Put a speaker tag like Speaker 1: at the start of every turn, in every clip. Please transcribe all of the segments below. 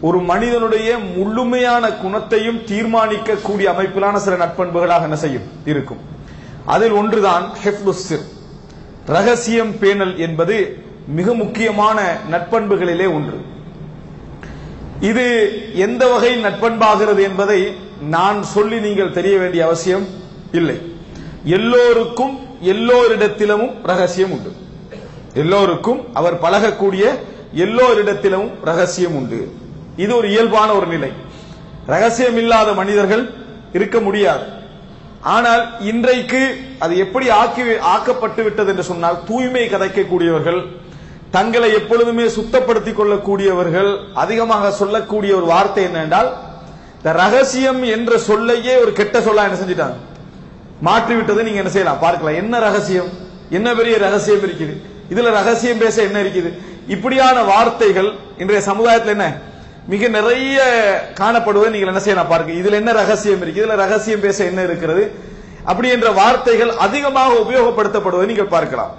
Speaker 1: ஒரு மனிதனுடைய முழுமையான குணத்தையும் தீர்மானிக்கக்கூடிய அமைப்பிலான சில நட்பண்புகளாக என்ன செய்யும்? இருக்கும். அதில் ஒன்றுதான் ஹெஃப்லுஸ் ரகசியம் பேணல் என்பது மிக முக்கியமான நட்பண்புகளிலே ஒன்று. இது எந்த வகை நட்பண்பாகிறது என்பதை நான் சொல்லி நீங்கள் தெரிய வேண்டிய அவசியம் இல்லை. எல்லோருக்கும் எல்லோரிடத்திலும் ரகசியம் உண்டு. எல்லோருக்கும் அவர் பழகக்கூடிய எல்லோரிடத்திலும் ரகசியம் உண்டு. இது ஒரு இயல்பான ஒரு நிலை. ரகசியம் இல்லாத மனிதர்கள் இருக்க முடியாது. ஆனால் இன்றைக்கு அது எப்படி ஆக்கி ஆக்கப்பட்டு விட்டது என்று சொன்னால் தூய்மை கதைக்கக்கூடியவர்கள் தங்களை எப்பொழுதுமே சுத்தப்படுத்திக் கொள்ளக்கூடியவர்கள் அதிகமாக சொல்லக்கூடிய ஒரு வார்த்தை என்னென்றால் இந்த ரகசியம் என்ற சொல்லையே ஒரு கெட்ட சொல்லா என்ன செஞ்சிட்டாங்க? மாற்றி விட்டதை நீங்க என்ன செய்யலாம்? பார்க்கலாம். என்ன ரகசியம்? என்ன பெரிய ரகசியம் இருக்குது? இதுல ரகசியம் பேச என்ன இருக்குது? இப்படியான வார்த்தைகள் இன்றைய சமுதாயத்தில் என்ன? மிக நிறைய காணப்படுவதை நீங்கள் என்ன செய்யலாம் பாருங்க. இதுல என்ன ரகசியம் இருக்கு? இதுல ரகசியம் பேச என்ன இருக்கிறது? அப்படி என்ற வார்த்தைகள் அதிகமாக உபயோகப்படுத்தப்படுவதை நீங்கள் பார்க்கலாம்.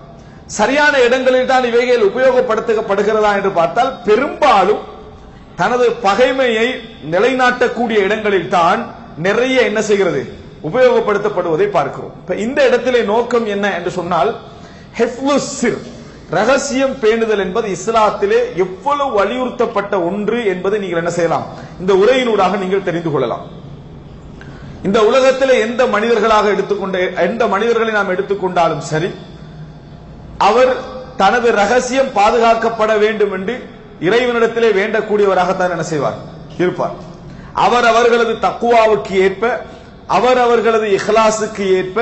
Speaker 1: சரியான இடங்களில் தான் இவைகள் உபயோகப்படுத்தப்படுகிறதா என்று பார்த்தால் பெரும்பாலும் தனது பகைமையை நிலைநாட்டக்கூடிய இடங்களில் தான் நிறைய என்ன செய்கிறது? உபயோகப்படுத்தப்படுவதை பார்க்கிறோம். இந்த இடத்திலே நோக்கம் என்ன என்று சொன்னால் ஹெஃப்லுஸ் ரகசியம் பேணுதல் என்பது இஸ்லாத்திலே எவ்வளவு வலியுறுத்தப்பட்ட ஒன்று என்பதை நீங்கள் என்ன செய்யலாம்? இந்த உரையினூடாக நீங்கள் தெரிந்து கொள்ளலாம். இந்த உலகத்திலே எந்த மனிதர்களாக எடுத்துக்கொண்ட எந்த மனிதர்களை நாம் எடுத்துக்கொண்டாலும் சரி அவர் தனது ரகசியம் பாதுகாக்கப்பட வேண்டும் என்று இறைவனிடத்திலே வேண்டக்கூடியவராகத்தான் என்ன செய்வார்? இருப்பார். அவர் அவர்களது தக்குவாவுக்கு ஏற்ப அவர் அவர்களது இஹ்லாசுக்கு ஏற்ப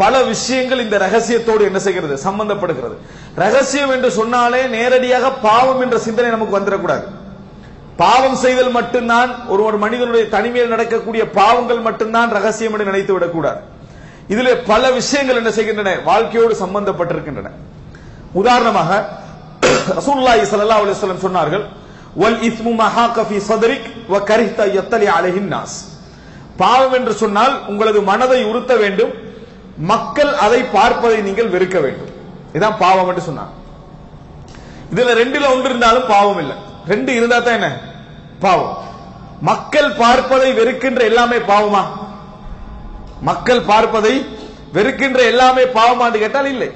Speaker 1: பல விஷயங்கள் இந்த ரகசியத்தோடு என்ன செய்கிறது? சம்பந்தப்படுகிறது. ரகசியம் என்று சொன்னாலே நேரடியாக பாவம் என்ற சிந்தனை நமக்கு வந்துடக்கூடாது. பாவம் செய்தல் மட்டும்தான் ஒரு ஒரு மனிதனுடைய தனிமையில் நடக்கக்கூடிய பாவங்கள் மட்டும்தான் ரகசியம் என்று நினைத்து விடக்கூடாது. இதிலே பல விஷயங்கள் என்ன செய்கின்றன? வாழ்க்கையோடு சம்பந்தப்பட்டிருக்கின்றன. உதாரணமாக ரசூல்லாஹி ஸல்லல்லாஹு அலைஹி வஸல்லம் சொன்னார்கள் வல் இஸ்மு மஹாக ஃபீ வ கரிஹ்த யத்தலி அலைஹின் நாஸ் பாவம் என்று சொன்னால் உங்களது மனதை உறுத்த வேண்டும் மக்கள் அதை பார்ப்பதை நீங்கள் வெறுக்க வேண்டும். இதான் பாவம் என்று சொன்னான். இதுல ரெண்டுல ஒன்று இருந்தாலும் பாவம் இல்லை. ரெண்டு இருந்தா தான் என்ன? பாவம். மக்கள் பார்ப்பதை வெறுக்கின்ற எல்லாமே பாவமா? மக்கள் பார்ப்பதை வெறுக்கின்ற எல்லாமே பாவமான்னு கேட்டால் இல்லை.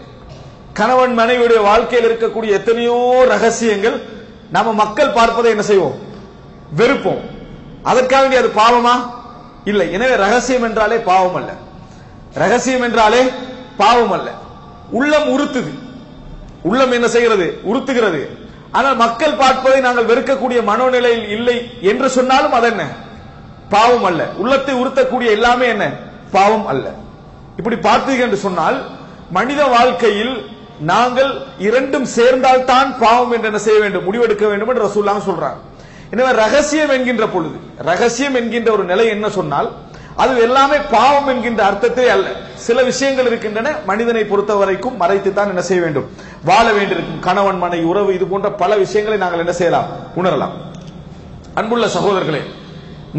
Speaker 1: கணவன் மனைவியுடைய வாழ்க்கையில் இருக்கக்கூடிய எத்தனையோ ரகசியங்கள் நாம மக்கள் பார்ப்பதை என்ன செய்வோம்? வெறுப்போம். அதற்காக அது பாவமா? இல்லை. எனவே ரகசியம் என்றாலே பாவம் அல்ல. ரகசியம் என்றாலே பாவம் அல்ல. உள்ளம் உறுத்துது. உள்ளம் என்ன செய்கிறது? உறுத்துகிறது. ஆனால் மக்கள் பார்ப்பதை நாங்கள் வெறுக்கக்கூடிய மனோநிலையில் இல்லை என்று சொன்னாலும் அது என்ன? பாவம் அல்ல. உள்ளத்தை உறுத்தக்கூடிய எல்லாமே என்ன? பாவம் அல்ல. இப்படி பார்த்தீங்க என்று சொன்னால் மனித வாழ்க்கையில் நாங்கள் இரண்டும் சேர்ந்தால் தான் பாவம் என்று என்ன செய்ய வேண்டும்? முடிவெடுக்க வேண்டும் என்று ரசூல்லாம் சொல்றாங்க. எனவே ரகசியம் என்கின்ற பொழுது ரகசியம் என்கின்ற ஒரு நிலை என்ன சொன்னால் அது எல்லாமே பாவம் என்கின்ற அர்த்தத்திலே அல்ல. சில விஷயங்கள் இருக்கின்றன மனிதனை பொறுத்த வரைக்கும் மறைத்து தான் என்ன செய்ய வேண்டும்? வாழ வேண்டியிருக்கும். கணவன் மனை உறவு இது போன்ற பல விஷயங்களை நாங்கள் என்ன செய்யலாம்? உணரலாம். அன்புள்ள சகோதரர்களே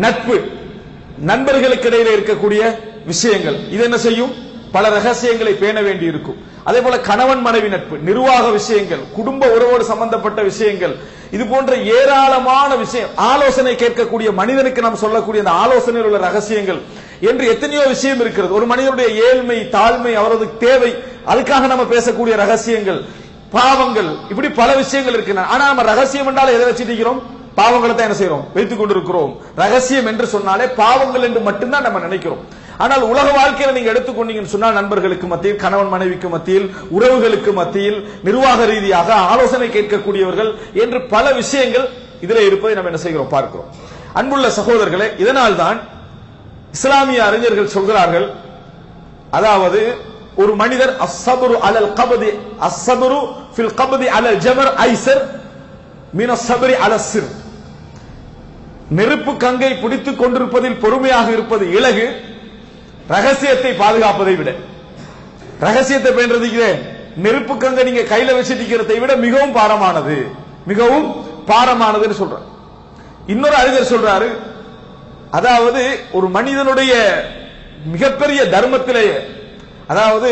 Speaker 1: நட்பு நண்பர்களுக்கு இடையில இருக்கக்கூடிய விஷயங்கள் இது என்ன செய்யும்? பல ரகசியங்களை பேண வேண்டி இருக்கும் அதே போல கணவன் மனைவி நட்பு நிர்வாக விஷயங்கள் குடும்ப உறவோடு சம்பந்தப்பட்ட விஷயங்கள் இது போன்ற ஏராளமான விஷயம் ஆலோசனை கேட்கக்கூடிய மனிதனுக்கு நாம் சொல்லக்கூடிய அந்த ஆலோசனையில் உள்ள ரகசியங்கள் என்று எத்தனையோ விஷயம் இருக்கிறது. ஒரு மனிதனுடைய ஏழ்மை தாழ்மை அவரது தேவை அதுக்காக நம்ம பேசக்கூடிய ரகசியங்கள் பாவங்கள் இப்படி பல விஷயங்கள் இருக்கின்றன. ஆனா நம்ம ரகசியம் என்றால் எதை வச்சுட்டு இருக்கிறோம்? பாவங்களை தான் என்ன செய்யறோம் வைத்துக் கொண்டிருக்கிறோம். ரகசியம் என்று சொன்னாலே பாவங்கள் என்று மட்டும்தான் நம்ம நினைக்கிறோம். ஆனால் உலக வாழ்க்கையில நீங்க எடுத்துக்கொண்டீங்கன்னு சொன்னால் நண்பர்களுக்கு மத்தியில் கணவன் மனைவிக்கு மத்தியில் உறவுகளுக்கு மத்தியில் நிர்வாக ரீதியாக ஆலோசனை கேட்கக்கூடியவர்கள் என்று பல விஷயங்கள் இதில் இருப்பதை நம்ம என்ன செய்கிறோம் பார்க்கிறோம். அன்புள்ள சகோதரர்களே இதனால் தான் இஸ்லாமிய அறிஞர்கள் சொல்கிறார்கள் அதாவது ஒரு மனிதர் அஸ்ஸபரு அலல் கபதி அஸ்ஸபரு ஃபில் கபதி அலல் ஜமர் ஐசர் மீன சபரி அலசிர் நெருப்பு கங்கை பிடித்துக் கொண்டிருப்பதில் பொறுமையாக இருப்பது இலகு ரகசியத்தை பாதுகாப்பதை விட. ரகசியத்தை பயன்படுத்திக்கிறேன் நெருப்பு கங்க நீங்க கையில வச்சிருக்கிறதை விட மிகவும் பாரமானது. மிகவும் பாரமானதுன்னு சொல்ற இன்னொரு அறிஞர் சொல்றாரு அதாவது ஒரு மனிதனுடைய மிகப்பெரிய தர்மத்திலேயே அதாவது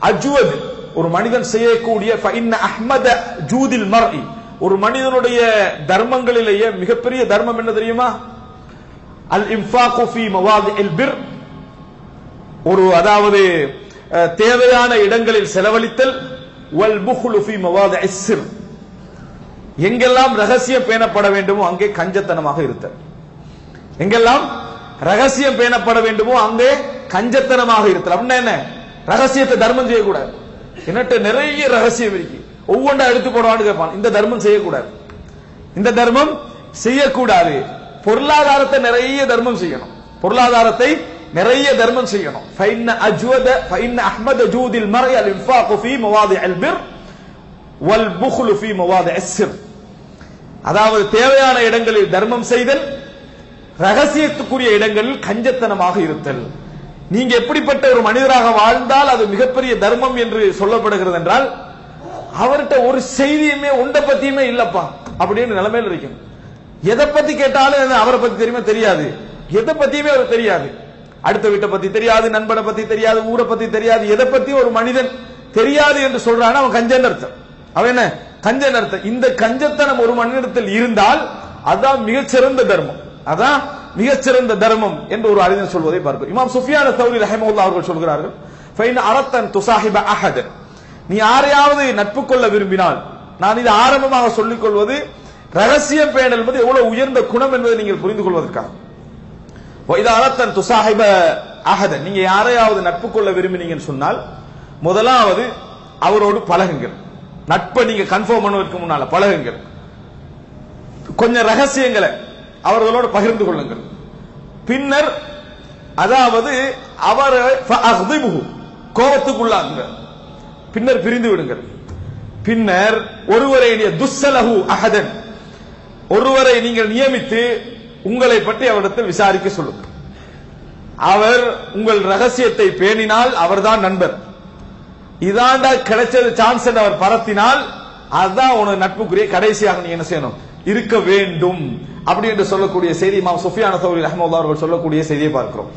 Speaker 1: அஜுவது ஒரு மனிதன் செய்யக்கூடிய அஹ்மத ஜூதில் மர்இ ஒரு மனிதனுடைய தர்மங்களிலேயே மிகப்பெரிய தர்மம் என்ன தெரியுமா? அல் இன்ஃபாகு ஃபீ மவாதிஇல் பிர் ஒரு அதாவது அஹ், தேவையான இடங்களில் செலவழித்தல் எங்கெல்லாம் ரகசியம் பேணப்பட வேண்டுமோ அங்கே கஞ்சத்தனமாக இருத்தல். எங்கெல்லாம் ரகசியம் பேணப்பட வேண்டுமோ அங்கே கஞ்சத்தனமாக இருத்தல். அப்படின்னா என்ன? ரகசியத்தை தர்மம் செய்யக்கூடாது. என்னட்ட நிறைய ரகசியம் இருக்கு. ஒவ்வொன்றா எடுத்து போடுவான்னு கேட்பான் இந்த தர்மம் செய்யக்கூடாது. இந்த தர்மம் செய்யக்கூடாது. பொருளாதாரத்தை நிறைய தர்மம் செய்யணும். பொருளாதாரத்தை நிறைய தர்மம் செய்யணும். ஃபைன்ன அஜ்வத ஃபைன்ன அஹ்மத ஜூதில் மறை அல் இன்ஃபாகு ஃபீ மவாதிஇல் பிர் வல் புஹ்லு ஃபீ மவாதி சிர் அதாவது தேவையான இடங்களில் தர்மம் செய்தல் ரகசியத்துக்குரிய இடங்களில் கஞ்சத்தனமாக இருத்தல். நீங்க எப்படிப்பட்ட ஒரு மனிதராக வாழ்ந்தால் அது மிகப்பெரிய தர்மம் என்று சொல்லப்படுகிறது என்றால் அவர்கிட்ட ஒரு செய்தியுமே உண்டை பத்தியுமே இல்லப்பா அப்படின்னு நிலைமையில் இருக்கும் எதை பத்தி கேட்டாலும் அவரை பத்தி தெரியுமா? தெரியாது. எதை பத்தியுமே அவர் தெரியாது. அடுத்த வீட்டை பத்தி தெரியாது நண்பனை பத்தி தெரியாது ஊரை பத்தி தெரியாது எதை பத்தி ஒரு மனிதன் தெரியாது என்று சொல்றான் அவன் கஞ்சன் அர்த்தம். அவன் என்ன? கஞ்சன் அர்த்தம். இந்த கஞ்சத்தனம் ஒரு மனிதத்தில் இருந்தால் அதான் மிகச்சிறந்த தர்மம். அதான் மிகச்சிறந்த தர்மம் என்று ஒரு அறிஞர் சொல்வதை பார்க்கும் இமாம் சுஃபியான சௌரி ரஹமுல்லா அவர்கள் சொல்கிறார்கள் ஃபைன் அரத்தன் துசாஹிப அஹத். நீ யாரையாவது நட்பு கொள்ள விரும்பினால் நான் இது ஆரம்பமாக சொல்லிக் கொள்வது ரகசியம் பேணல் என்பது எவ்வளவு உயர்ந்த குணம் என்பதை நீங்கள் புரிந்து கொள்வதற்காக. இது துசாஹிப அஹத நீங்க யாரையாவது நட்பு கொள்ள விரும்பினீங்கன்னு சொன்னால் முதலாவது அவரோடு பழகுங்கள். நட்பை நீங்க கன்ஃபார்ம் பண்ணுவதற்கு முன்னால பழகுங்கள். கொஞ்சம் ரகசியங்களை அவர்களோடு பகிர்ந்து கொள்ளுங்கள். பின்னர் அதாவது அவரை கோபத்துக்குள்ளாங்க பின்னர் பிரிந்து விடுங்கள். பின்னர் ஒருவரை துஸ்ஸலஹு அஹதன். ஒருவரை நீங்கள் நியமித்து உங்களை பற்றி அவரிடத்தில் விசாரிக்க சொல்லுங்கள் அவர் உங்கள் ரகசியத்தை பேணினால் அவர்தான் நண்பர். இதாண்டா கிடைச்சது சான்ஸ் என்று அவர் பரத்தினால் அதுதான் உனக்கு நட்புக்குரிய கடைசியாக நீ என்ன செய்யணும்? இருக்க வேண்டும். அப்படி என்று சொல்லக்கூடிய செய்தி இமாம் சுஃபியான சௌரி ரஹ்மத்துல்லாஹி அவர்கள் சொல்லக்கூடிய செய்தியை பார்க்கிறோம்.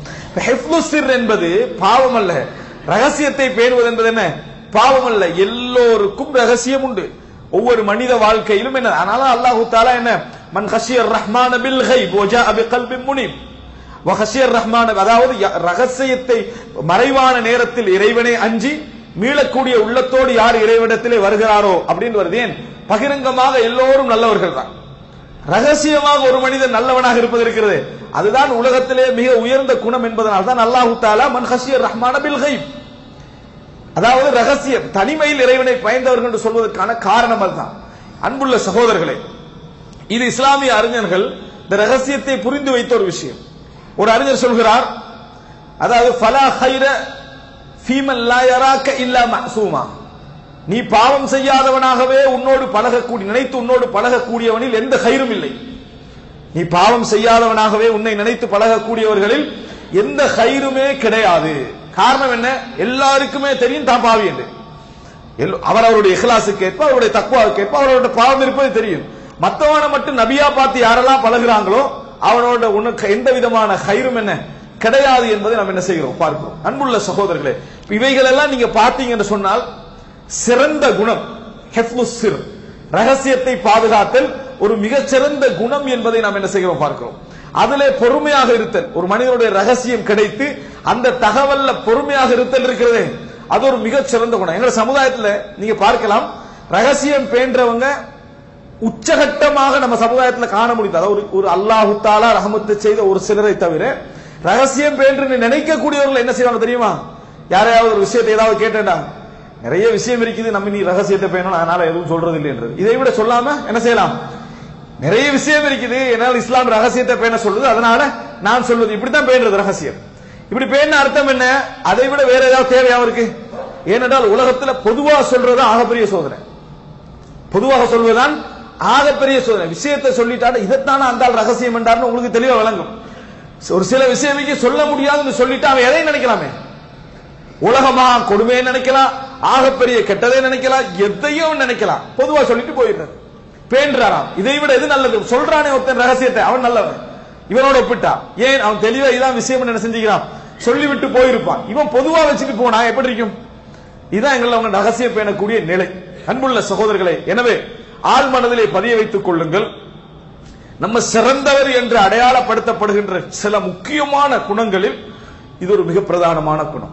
Speaker 1: ஹெஃப்லுசிர் என்பது பாவம் அல்ல. ரகசியத்தை பேணுவது என்பது என்ன? பாவம் அல்ல. எல்லோருக்கும் ரகசியம் உண்டு. ஒவ்வொரு மனித வாழ்க்கையிலும் என்ன? அதனால அல்லாஹு தாலா என்ன? மன் ஹஷியர் ரஹ்மான பில் கைப் வஜா அபி கல்பின் முனிம் வஹஷியர் ரஹ்மான அதாவது ரகசியத்தை மறைவான நேரத்தில் இறைவனை அஞ்சி மீளக்கூடிய உள்ளத்தோடு யார் இறைவனிடத்திலே வருகிறாரோ அப்படின்னு வருது. ஏன்? பகிரங்கமாக எல்லோரும் நல்லவர்கள் தான். ரகசியமாக ஒரு மனிதன் நல்லவனாக இருப்பது இருக்கிறது. அதுதான் உலகத்திலே மிக உயர்ந்த குணம் என்பதனால் தான் அல்லாஹு தாலா மன் ஹஷியர் ரஹ்மான பில் கைப் அதாவது ரகசியம் தனிமையில் இறைவனை பயந்தவர்கள் என்று சொல்வதற்கான காரணம் அதுதான். அன்புள்ள சகோதரர்களே இது இஸ்லாமிய அறிஞர்கள் இந்த ரகசியத்தை புரிந்து வைத்த ஒரு விஷயம். ஒரு அறிஞர் சொல்கிறார் அதாவது ஃபலா ஹைர ஃபீமல்லா யராக்க இல்லா மஅசூமா. நீ பாவம் செய்யாதவனாகவே உன்னோடு பழகக்கூடிய நினைத்து உன்னோடு பழகக்கூடியவனில் எந்த ஹைரும் இல்லை. நீ பாவம் செய்யாதவனாகவே உன்னை நினைத்து பழகக்கூடியவர்களில் எந்த ஹைருமே கிடையாது. காரணம் என்ன? எல்லாருக்குமே தெரியும் தான் பாவி என்று. அவர் அவருடைய இஹ்லாசுக்கு ஏற்ப அவருடைய தக்குவாவுக்கு ஏற்ப அவருடைய பாவம் இருப்பது தெரியும். மத்தவனை மட்டும் நபியா பார்த்து யாரெல்லாம் பழகுறாங்களோ அவனோட உனக்கு எந்த விதமான ஹைரும் என்ன? கிடையாது என்பதை நாம் என்ன செய்கிறோம்? பார்க்கிறோம். அன்புள்ள சகோதரர்களே இவைகள் எல்லாம் நீங்க பார்த்தீங்க என்று சொன்னால் சிறந்த குணம் ஹெஃப்லுசிர் ரகசியத்தை பாதுகாத்தல் ஒரு மிகச்சிறந்த குணம் என்பதை நாம் என்ன செய்கிறோம்? பார்க்கிறோம். அதிலே பொறுமையாக இருத்தல் ஒரு மனிதனுடைய ரகசியம் கிடைத்து அந்த தகவல்ல பொறுமையாக இருத்தல் இருக்கிறதே அது ஒரு மிகச் சிறந்த குணம். எங்க சமுதாயத்தில் நீங்க பார்க்கலாம் ரகசியம் பேன்றவங்க உச்சகட்டமாக நம்ம சமுதாயத்தில் காண முடியுது அதாவது ஒரு- ஒரு அல்லாஹு தாலா ரஹமத்து செய்த ஒரு சிலரை தவிர ரகசியம் என்று நினைக்கக்கூடியவர்கள் என்ன செய்வாங்க தெரியுமா? யாரையாவது ஒரு விஷயத்தை ஏதாவது கேட்டேன்டா? நிறைய விஷயம் இருக்குது நம்ம நீ ரகசியத்தை பேணணும் அதனால எதுவும் சொல்றது இல்லைன்றது இதை விட சொல்லாம என்ன செய்யலாம்? நிறைய விஷயம் இருக்குது என்னால் இஸ்லாம் ரகசியத்தை பேண சொல்லுது அதனால நான் சொல்வது இப்படித்தான் பேணுறது ரகசியம். இப்படி பேண அர்த்தம் என்ன? அதை விட வேற ஏதாவது தேவையா இருக்கு ஏனென்றால் உலகத்துல பொதுவாக சொல்றது ஆகப்பெரிய சோதனை. பொதுவாக சொல்வதுதான் ஆகப்பெரிய சோதனை விஷயத்தை சொல்லிட்டாரு. இதைத்தான அந்த ஆள் ரகசியம் என்றார்னு உங்களுக்கு தெளிவா விளங்கும். ஒரு சில விஷயம் சொல்ல முடியாதுன்னு சொல்லிட்டு அவன் எதை நினைக்கலாமே. உலகமா கொடுமையை நினைக்கலாம் ஆகப்பெரிய கெட்டதை நினைக்கலாம் எதையும் நினைக்கலாம். பொதுவா சொல்லிட்டு போயிடுறாரு. பேன்றாராம். இதை விட எது நல்லது? சொல்றானே ஒருத்தன் ரகசியத்தை. அவன் நல்லவன். இவனோட ஒப்பிட்டா. ஏன்? அவன் தெளிவா இதான் விஷயம் என்ன செஞ்சுக்கிறான். சொல்லிவிட்டு போயிருப்பான். இவன் பொதுவா வச்சுட்டு போனா எப்படி இருக்கும்? இதான் எங்களை அவங்க ரகசியம் பேணக்கூடிய நிலை. அன்புள்ள சகோதரர்களே எனவே ஆள் மனதிலே பதிய வைத்துக் கொள்ளுங்கள். நம்ம சிறந்தவர் என்று அடையாளப்படுத்தப்படுகின்ற சில முக்கியமான குணங்களில் இது ஒரு மிக பிரதானமான குணம்.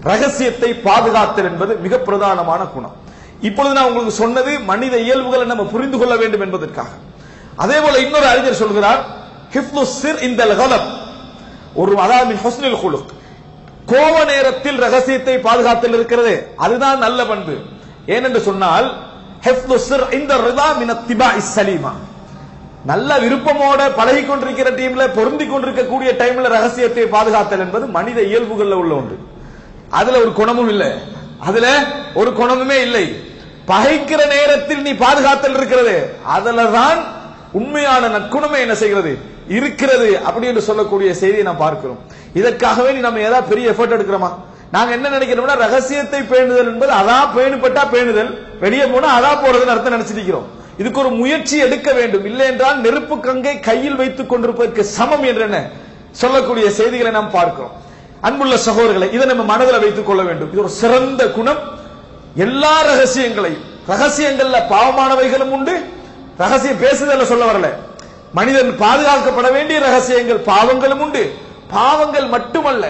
Speaker 1: ரகசியத்தை பாதுகாத்தல் என்பது மிக பிரதானமான குணம். இப்பொழுது நான் உங்களுக்கு சொன்னது மனித இயல்புகளை நம்ம புரிந்து கொள்ள வேண்டும் என்பதற்காக. அதே போல இன்னொரு அறிஞர் சொல்கிறார் இந்த ஒரு அதாவது கோப நேரத்தில் ரகசியத்தை பாதுகாத்தல் இருக்கிறது. அதுதான் நல்ல பண்பு. ஏனென்று சொன்னால் இந்த சலீமா. நல்ல விருப்பமோட பழகி கொண்டிருக்கிற டீம்ல பொருந்தி கொண்டிருக்கக்கூடிய டைம்ல ரகசியத்தை பாதுகாத்தல் என்பது மனித இயல்புகள்ல உள்ள ஒன்று. அதுல ஒரு குணமும் இல்லை. அதுல ஒரு குணமுமே இல்லை. பகைக்கிற நேரத்தில் நீ பாதுகாத்தல் இருக்கிறது. அதுல தான் உண்மையான நற்குணமே என்ன செய்கிறது? இருக்கிறது அப்படி என்று சொல்லக்கூடிய செய்தியை நாம் பார்க்கிறோம். இதற்காகவே நீ நம்ம ஏதாவது பெரிய எஃபர்ட் எடுக்கிறோமா? நாங்க என்ன நினைக்கிறோம்னா ரகசியத்தை பேணுதல் என்பது அதா பேணுபட்டா பேணுதல் வெளியே போனா அதா போறதுன்னு அர்த்தம் நினைச்சிருக்கிறோம். இதுக்கு ஒரு முயற்சி எடுக்க வேண்டும். இல்லை என்றால் நெருப்பு கங்கை கையில் வைத்துக் கொண்டிருப்பதற்கு சமம் என்று சொல்லக்கூடிய செய்திகளை நாம் பார்க்கிறோம். அன்புள்ள சகோதரர்களை இதை நம்ம மனதில் வைத்துக் கொள்ள வேண்டும். இது ஒரு சிறந்த குணம். எல்லா ரகசியங்களையும் ரகசியங்கள்ல பாவமானவைகளும் உண்டு. ரகசியம் பேசுதல சொல்ல வரல. மனிதன் பாதுகாக்கப்பட வேண்டிய ரகசியங்கள் பாவங்களும் உண்டு. பாவங்கள் மட்டுமல்ல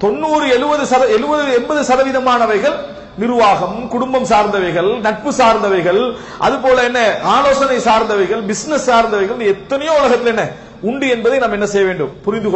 Speaker 1: தொண்ணூறு எழுபது எழுபது எண்பது சதவீதமானவைகள் நிர்வாகம் குடும்பம் சார்ந்தவைகள் நட்பு சார்ந்தவைகள் அது போல என்ன ஆலோசனை சார்ந்தவைகள் பிசினஸ் சார்ந்தவைகள் எத்தனையோ உலகத்தில் என்ன உண்டு என்பதை நாம் என்ன செய்ய வேண்டும்? புரிந்து கொள்ள